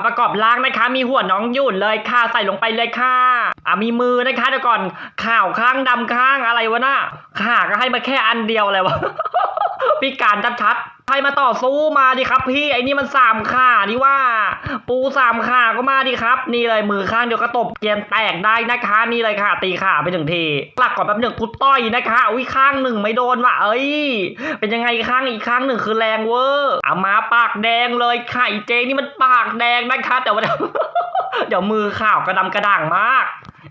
มาประกอบร่างนะคะ มีหัวน้องหยุ่นเลยค่ะใส่ลงไปเลยค่ะอะมีมือนะคะเดี๋ยวก่อนข่าวข้างดำข้างอะไรวะน่ะขาก็ให้มาแค่อันเดียวเลยวะพิการชัดๆ ใครมาต่อสู้มาดิครับ พี่ไอ้นี่มันสามขานี่ว่า ปูสามขาก็มาดิครับ นี่เลยมือข้างเดียวก็ตบเกียนแตกได้นะคะนี่เลยค่ะ ตีขาไปหนึ่งทีหลักก่อนแป๊บหนึ่งกูต่อยนะคะอุ้ยข้างหนึ่งไม่โดนว่ะเอ้ย เป็นยังไงข้างอีกข้างหนึ่งคือแรงเวอร์เอามาปากแดงเลยค่ะอีเจนี่มันปากแดงนะคะแต่ว่าเดี๋ยวมือข่าวกระดำกระด่างมาก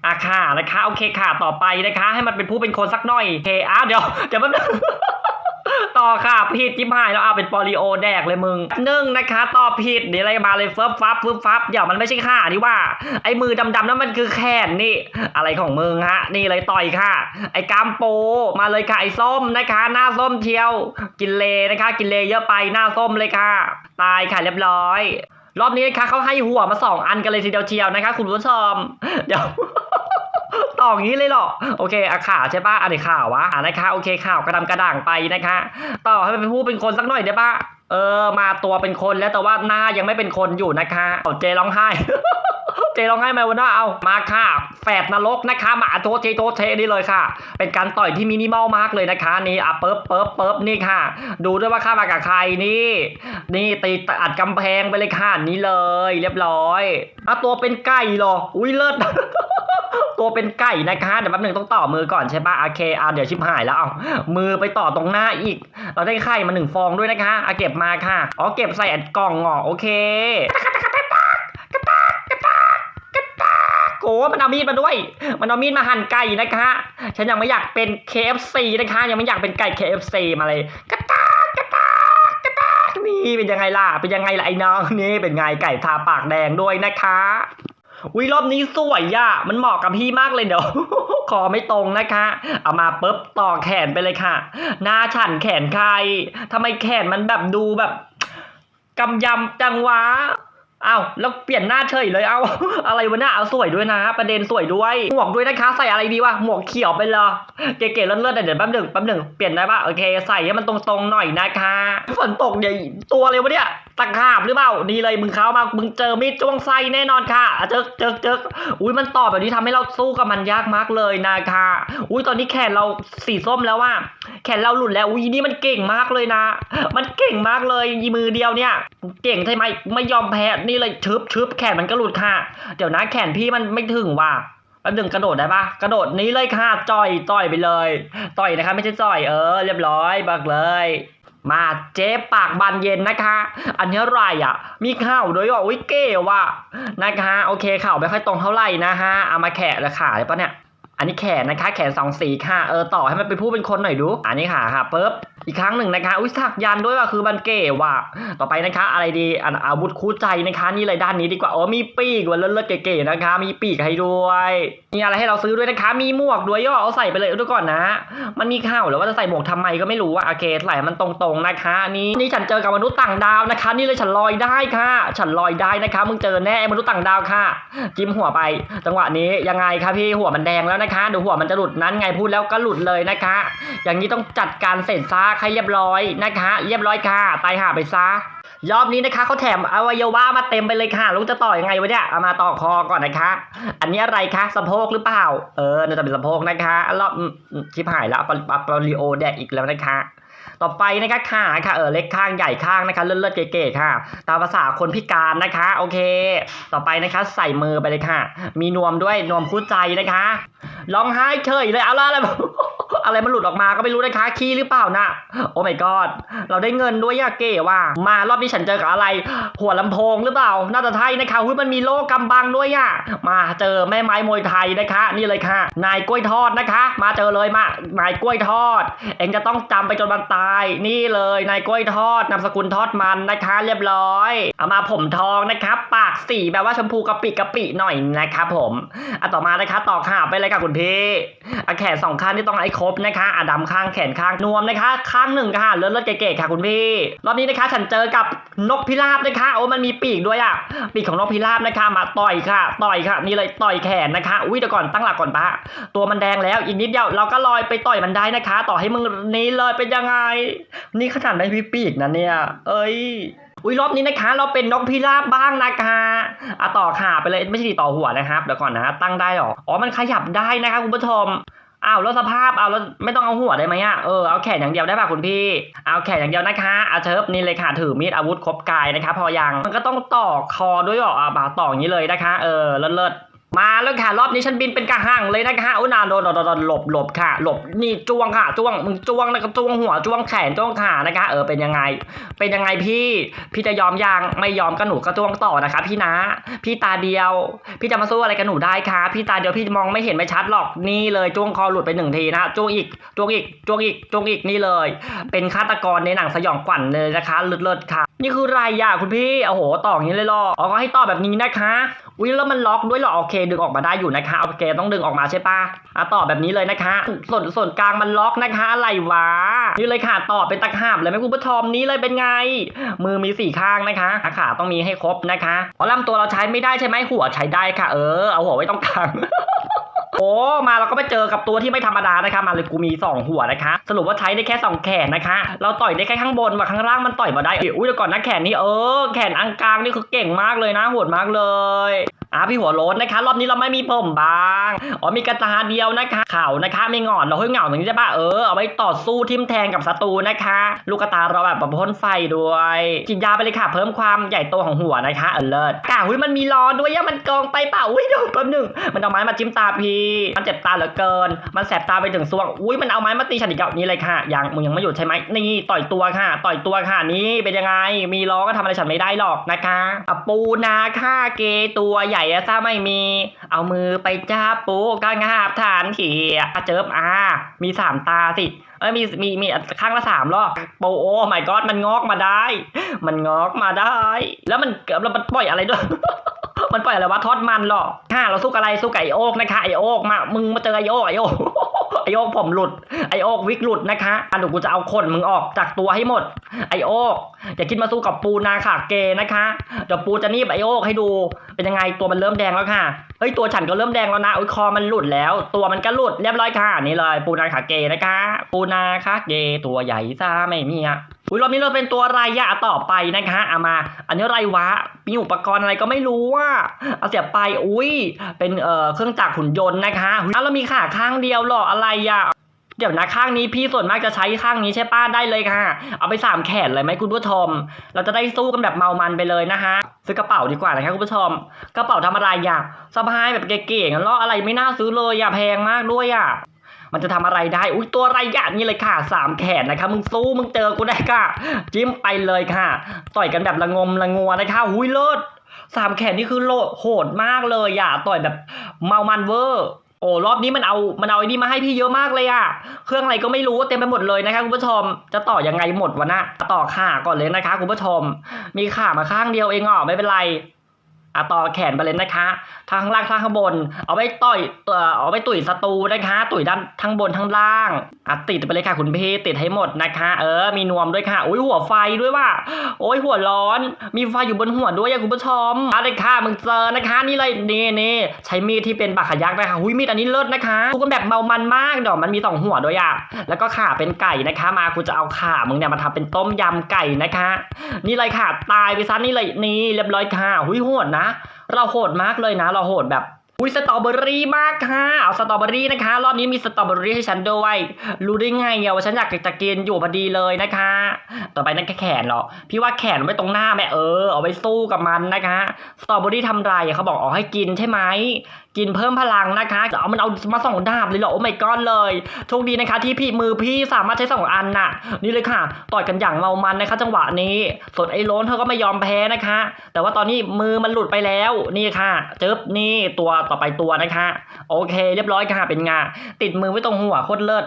อะค่ะนะคะโอเคค่ะต่อไปนะคะ ให้มันเป็นผู้เป็นคนสักหน่อยเคอ้าวเดี๋ยวเดี๋ยวแป๊บนึง ต่อค่ะผิดจิ้มหายแล้วเอาเป็นปอลิโอแดกเลยมึงหนึ่งนะคะต่อผิดเดี๋ยวอะไรมาเลยเฟิบฟับฟึบฟับเดี๋ยวมันไม่ใช่ขานี่ว่า ไอ้มือดำๆนั่นมันคือแขนนี่ อะไรของมึงฮะ นี่เลยต่อยค่ะ ไอ้กามโปมาเลยค่ะไอ้ส้มนะคะ หน้าส้มเทียว กินเลนะคะ กินเลเยอะไปหน้าส้มเลยค่ะ ตายค่ะเรียบร้อย รอบนี้นะคะเขาให้หัวมาสองอันกันเลยทีเดียวเชียวนะคะ คุณผู้ชมเดี๋ยว ต่ออย่างนี้เลยหรอโอเคอะข่าวใช่ปะอันนี้ข่าววะอ่านะคะโอเคข่าวกระดำกระด่างไปนะคะ ต่อให้มันเป็นผู้เป็นคนสักหน่อยได้ปะเออ มาตัวเป็นคนแล้วแต่ว่าหน้ายังไม่เป็นคนอยู่นะคะเจร้องไห้เจร้องไห้ไหมวะน้าเอามาค่ะ แฝดนรกนะคะหมาโทเทโทเทนี่เลยค่ะ เป็นการต่อยที่มินิมอลมากเลยนะคะ นี่อะเปิบเปิบเปิบนี่ค่ะ ดูด้วยว่าข้ามากับใครนี่ นี่ตีอัดกำแพงไปเลยค่ะนี่เลย เรียบร้อยอะตัวเป็นไก่หรอ อุ้ยเลิศ ตัวเป็นไก่นะคะเดี๋ยวแป๊บหนึงต้องต่อมือก่อนใช่ปะโอเคอะเดี๋ยวชิบหายแล้วเอามือไปต่อตรงหน้าอีก เราได้ไข่มาหนึ่งฟองด้วยนะคะเอาเก็บมาค่ะอ๋อเก็บใส่กล่องอ๋อโอเคโอ้มันเอามีดมาด้วย มันเอามีดมาหั่นไก่นะคะ ฉันยังไม่อยากเป็น KFC นะคะ ยังไม่อยากเป็นไก่ KFC มาเลยกระตากกระตากกระตากนี่เป็นยังไงล่ะ เป็นยังไงล่ะไอ้น้องนี่เป็นไงไก่ทาปากแดงด้วยนะคะ วิรอบนี้สวยอะมันเหมาะกับพี่มากเลยเดี๋ยว คอไม่ตรงนะคะ เอามาปุ๊บต่อแขนไปเลยค่ะ หน้าฉันแขนใครทำไมแขนมันแบบดูแบบกำยำจังวะเอาแล้วเปลี่ยนหน้าเฉยเลยเอาอะไรวะเนี่ยเอาสวยด้วยนะ ประเด็นสวยด้วยหมวกด้วยนะคะ ใส่อะไรดีวะหมวกเขียวไปเลยเก๋ๆเลิศๆเดี๋ยวแป๊บหนึ่งแป๊บหนึ่งเปลี่ยนได้ปะโอเค ใส่ให้มันตรงๆหน่อยนะคะฝนตกเนี่ยตัวเลยวะเนี่ย ตะขาบหรือเปล่านี่เลยมึงเข้ามามึงเจอมีดจ้วงไส้แน่นอนค่ะเจอเจอเจออุ้ยมันต่อแบบนี้ทำให้เราสู้กับมันยากมากเลยนะคะอุ้ยตอนนี้แขนเราสีส้มแล้วว่า แขนเราหลุดแล้วอุ้ยนี่มันเก่งมากเลยนะ มันเก่งมากเลยยีมือเดียวเนี่ย เก่งใช่ไหมไม่ยอมแพ้นี่เลยชึบชึบแขนมันก็หลุดค่ะ เดี๋ยวนะแขนพี่มันไม่ถึงว่ะแป๊บนึงกระโดดได้ปะกระโดดนี้เลยค่ะจ่อยต่อยไปเลย ต่อยนะคะไม่ใช่จ่อยเออ เรียบร้อยบักเลย มาเจ๊ปากบานเย็นนะคะ อันนี้ไรอะ มีข่าวด้วยอะวิเก้ว่ะนะคะ โอเคข่าวไม่ค่อยตรงเท่าไหร่นะฮะเอามาแขะละขาเลยปะเนี่ย อันนี้แขนนะคะ แขนสองสีค่ะ เออต่อให้มันเป็นผู้เป็นคนหน่อยดู อันนี้ขาค่ะปุ๊บอีกครั้งหนึ่งนะคะ อุ้ยสักยันด้วยว่ะคือมันเก๋ว่ะ ต่อไปนะคะ อะไรดีอันอาวุธคู่ใจนะคะ นี่เลยด้านนี้ดีกว่าอ๋อมีปีกว่ะเลิศเก๋ๆนะคะ มีปีกให้ด้วยมีอะไรให้เราซื้อด้วยนะคะ มีหมวกด้วยย่อเอาใส่ไปเลยดูก่อนนะ มันมีข่าวหรือว่าจะใส่หมวกทำไมก็ไม่รู้ว่าโอเคใส่มันตรงๆนะคะ นี่นี่ฉันเจอกับมนุษย์ต่างดาวนะคะ นี่เลยฉันลอยได้ค่ะ ฉันลอยได้นะคะ มึงเจอแน่มนุษย์ต่างดาวค่ะ จิ้มหัวไป จังหวะนี้ยังไงคะพี่หัวมันแดงแล้วนะคะเดี๋ยวหัวมันจะหลุดนั้นไงพูดแล้วก็หลุดเลยนะคะ อย่างนี้ต้องจัดการเสร็จซะให้เรียบร้อยนะคะ เรียบร้อยค่ะตายห่าไปซะรอบนี้นะคะเขาแถมอวัยวะมาเต็มไปเลยค่ะลูกจะต่อยังไงวะเนี่ยเอามาต่อคอก่อนนะคะ อันนี้อะไรคะสะโพกหรือเปล่า เออน่าจะเป็นสะโพกนะคะรอบอืมอืมชิบหายแล้วปปปริโอแดกอีกแล้วนะคะต่อไปนะคะขาค่ะเออเล็กข้างใหญ่ข้างนะคะเลิศๆเก๋ๆค่ะ ตามภาษาคนพิการนะคะ โอเค ต่อไปนะคะใส่มือไปเลยค่ะ มีนวมด้วยนวมคู่ใจนะคะ ร้องไห้เฉยเลยเอาละอะไรอะไรมันหลุดออกมาก็ไม่รู้นะคะขี้หรือเปล่านะโอ้ my god เราได้เงินด้วยอะเก๋ว่ะมารอบนี้ฉันเจอกับอะไร หัวลำโพงหรือเปล่า น่าจะใช่นะคะหุ้ยมันมีโล่กำบังด้วยอะมาเจอแม่ไม้มวยไทยนะคะ นี่เลยค่ะ นายกล้วยทอดนะคะ มาเจอเลยมานายกล้วยทอด เองจะต้องจำไปจนวันตาย นี่เลยนายกล้วยทอดนามสกุลทอดมันนะคะ เรียบร้อยเอามาผมทองนะครับ ปากสีแบบว่าชมพูกะปิกะปิหน่อยนะครับผมอะต่อมานะคะต่อข่าวไปเลยค่ะคุณพี่อแขนสองข้างที่ต้องให้ครบนะคะอะดำข้างแขนข้างนวมนะคะ ข้างหนึ่งค่ะเลิศเลิศเก๋ๆค่ะคุณพี่ รอบนี้นะคะ ฉันเจอกับนกพิราบนะคะโอ้มันมีปีกด้วยอะปีกของนกพิราบนะคะ มาต่อยค่ะ ต่อยค่ะนี่เลยต่อยแขนนะคะ อุ้ยเดี๋ยวก่อนตั้งหลักก่อนปะตัวมันแดงแล้วอีกนิดเดียวเราก็ลอยไปต่อยมันได้นะคะ ต่อให้มึงนี้เลยเป็นยังไง นี่ขนาดไม่มีปีกนะเนี่ย เอ้ย อุ้ยรอบนี้นะคะ เราเป็นนกพิราบบ้างนะคะอะต่อขาไปเลยไม่ใช่ต่อหัวนะครับเดี๋ยวก่อนนะตั้งได้หรออ๋อมันขยับได้นะคะคุณผู้ชมอ้าวแล้วสภาพเอาแล้วไม่ต้องเอาหัวได้ไหมอะเออเอาแขนอย่างเดียวได้ป่ะคุณพี่เอาแขนอย่างเดียวนะคะอาเชิบนี่เลยค่ะถือมีดอาวุธครบกายนะคะพอยังมันก็ต้องต่อคอด้วยหรออะบาต่ออย่างนี้เลยนะคะ เออเลิศ มาแล้วค่ะรอบนี้ฉันบินเป็นกระหังเลยนะคะอุ้นานโดนโดนโดนหลบหลบค่ะ หลบนี่จ้วงค่ะจ้วงมึงจ้วงแล้วก็จ้วงหัวจ้วงแขนจ้วงขานะคะ เออเป็นยังไง เป็นยังไงพี่ พี่จะยอมยังไม่ยอมก็หนูก็จ้วงต่อนะคะ พี่นะ พี่ตาเดียว พี่จะมาสู้อะไรกับหนูได้คะพี่ตาเดียวพี่มองไม่เห็นไม่ชัดหรอกนี่เลยจ้วงคอหลุดไปหนึ่งทีนะจ้วงอีกจ้วงอีกจ้วงอีกจ้วงอีกนี่เลย เป็นฆาตกรในหนังสยองขวัญเลยนะคะเลิศๆค่ะ นี่คืออะไรอะคุณพี่โอ้โหต่ออย่างนี้เลยหรออ๋อก็ให้ต่อแบบนี้นะคะ วิ่งแล้วมันล็อกด้วยเหรอโอเค ดึงออกมาได้อยู่นะคะโอเคต้องดึงออกมาใช่ปะอะต่อแบบนี้เลยนะคะ ส่วนส่วนกลางมันล็อกนะคะอะไรวะนี่เลยค่ะต่อเป็นตะขาบเลยไหมคุณผู้ชมนี้เลยเป็นไง มือมีสี่ข้างนะคะขาต้องมีให้ครบนะคะอ๋อลำตัวเราใช้ไม่ได้ใช่ไหมหัวใช้ได้ค่ะ เออเอาหัวไว้ตรงกลาง โอ้มาเราก็ไปเจอกับตัวที่ไม่ธรรมดานะคะมาเลยกูมีสองหัวนะคะ สรุปว่าใช้ได้แค่สองแขนนะคะ เราต่อยได้แค่ข้างบนว่าข้างล่างมันต่อยมาได้เอ้ยอุ้ยเดี๋ยวก่อนนะแขนนี่เออแขนอังกลางนี่คือเก่งมากเลยนะโหดมากเลย อะพี่หัวโล้นนะคะ รอบนี้เราไม่มีผมบางอ๋อมีกระตาเดียวนะคะเข่านะคะ ไม่งอนเราเฮ้ยเหงาตรงนี้ใช่ปะเออเอาไว้ต่อสู้ทิมแทงกับศัตรูนะคะ ลูกตาเราแบบแบบพ่นไฟด้วยกินยาไปเลยค่ะ เพิ่มความใหญ่โตของหัวนะคะเออเลิศอะหุ้ยมันมีล้อด้วยยังมันกองไปเปล่าอุ้ยดี๋ยวแป๊บหนึงมันเอาไม้มาจิ้มตาพี่มันเจ็บตาเหลือเกิน มันแสบตาไปถึงซวงอุ้ยมันเอาไม้มาตีฉันอีกแล้วนี่เลยค่ะยังมึงยังไม่หยุดใช่ไหมนี่ต่อยตัวค่ะ ต่อยตัวค่ะนี่เป็นยังไง มีล้อก็ทำอะไรฉันไม่ได้หรอกนะคะอะปูนาค่าเกตัวใหญ่อะซ่าไม่มี เอามือไปจ้าปูก็งาบฐานเถียอ่เจิบอ่ามีสามตาสิเอ้ยมีมีมีข้างละสามรอบโปโอ้ไม่ก็มันงอกมาได้ มันงอกมาได้ แล้วมันแล้วมันปล่อยอะไรด้วยมันปล่อยอะไรวะทอดมันหรอถ้าเราสู้กับอะไรสู้กับไอโอกนะคะไอโอกมา มึงมาเจอไอโอกไอโอก โอกผมหลุด ไอโอกวิกหลุดนะคะอันเดี๋ยวกูจะเอาขนมึงออกจากตัวให้หมด ไอโอกอย่าคิดมาสู้กับปูนาค่ะเกนะคะ เดี๋ยวปูจะนีบไอโอกให้ดู เป็นยังไงตัวมันเริ่มแดงแล้วค่ะ เฮ้ยตัวฉันก็เริ่มแดงแล้วนะอุ้ยคอมันหลุดแล้ว ตัวมันก็หลุดเรียบร้อยค่ะนี่เลย ปูนาขาเกนะคะ ปูนาขาเกตัวใหญ่ซ่าไม่มีอะ อุ้ยรอบนี้เราเป็นตัวอะไรอะต่อไปนะคะเอามา อันนี้ไรวะมีอุปกรณ์อะไรก็ไม่รู้อะเอาเสียบไปอุ้ยเป็นเอ่อเครื่องจักรหุ่นยนต์นะคะอุ๊ยแล้วเรามีขาข้างเดียวหรออะไรอะเดี๋ยวนะข้างนี้พี่ส่วนมากจะใช้ข้างนี้ใช่ป้าได้เลยค่ะ เอาไปสามแขนเลยไหมคุณผู้ชม เราจะได้สู้กันแบบเมามันไปเลยนะฮะซื้อกระเป๋าดีกว่านะครับคุณผู้ชม กระเป๋าทำอะไรอะสะพายแบบเก๋ๆงั้นล้ออะไรไม่น่าซื้อเลยอะแพงมากด้วยอะ มันจะทำอะไรได้ อุ้ยตัวอะไรอะนี่เลยค่ะสามแขนนะคะมึงสู้มึงเจอกูได้ค่ะ จิ้มไปเลยค่ะ ต่อยกันแบบละงมละงัวนะคะอุ้ยเลิศสามแขนนี่คือโลดโหดมากเลยอะต่อยแบบเมามันเวอร์โอ้รอบนี้มันเอา มันเอาไอ้นี่มาให้พี่เยอะมากเลยอะเครื่องอะไรก็ไม่รู้เต็มไปหมดเลยนะคะคุณผู้ชม จะต่อยังไงหมดวะนะต่อขาก่อนเลยนะคะคุณผู้ชม มีขามาข้างเดียวเองอะไม่เป็นไร อะต่อแขนไปเลยนะคะทางข้างล่างทางข้างบน เอาไว้ต่อยเอ่อเอาไว้ตุ๋ยศัตรูนะคะ ตุ๋ยด้านทั้งบนทั้งล่างอะติดไปเลยค่ะคุณพี่ติดให้หมดนะคะ เออ มีนวมด้วยค่ะอุ้ยหัวไฟด้วยว่ะโอ้ยหัวร้อน มีไฟอยู่บนหัวด้วยอะคุณผู้ชมมาเลยค่ะมึงเจอนะคะ นี่เลยนี่นี่ใช้มีดที่เป็นบากขยักนะคะหุยมีดอันนี้เลิศนะคะทุกคนแบบเมามันมากเดี๋ยวมันมีสองหัวด้วยอะแล้วก็ขาเป็นไก่นะคะ มากูจะเอาขามึงเนี่ยมาทำเป็นต้มยำไก่นะคะ นี่เลยค่ะตายไปซะนี่เลยนี่เรียบร้อยค่ะหุยโหดนะเราโหดมากเลยนะ เราโหดแบบอุ้ยสตรอเบอรี่มากค่ะ เอาสตรอเบอรี่นะคะ รอบนี้มีสตรอเบอรี่ให้ฉันด้วย รู้ได้ไงเยว่าฉันอยากจะกินอยู่พอดีเลยนะคะ ต่อไปนั่นแค่แขนเหรอ พี่ว่าแขนไว้ตรงหน้าแม่เออ เอาไปสู้กับมันนะคะ สตรอเบอรี่ทำไรเขาบอกอ๋อให้กินใช่ไหมกินเพิ่มพลังนะคะเอามันเอามาสองดาบเลยเหรอโอ้ไม่ก้อนเลยโชคดีนะคะ ที่พี่มือพี่สามารถใช้สองอันน่ะ นี่เลยค่ะ ต่อยกันอย่างเมามันนะคะ จังหวะนี้ส่วนไอ้โล้นเธอก็ไม่ยอมแพ้นะคะ แต่ว่าตอนนี้มือมันหลุดไปแล้วนี่ค่ะเจ๊บนี่ตัวต่อไปตัวนะคะ โอเค เรียบร้อยค่ะเป็นงาติดมือไว้ตรงหัวโคตรเลิศ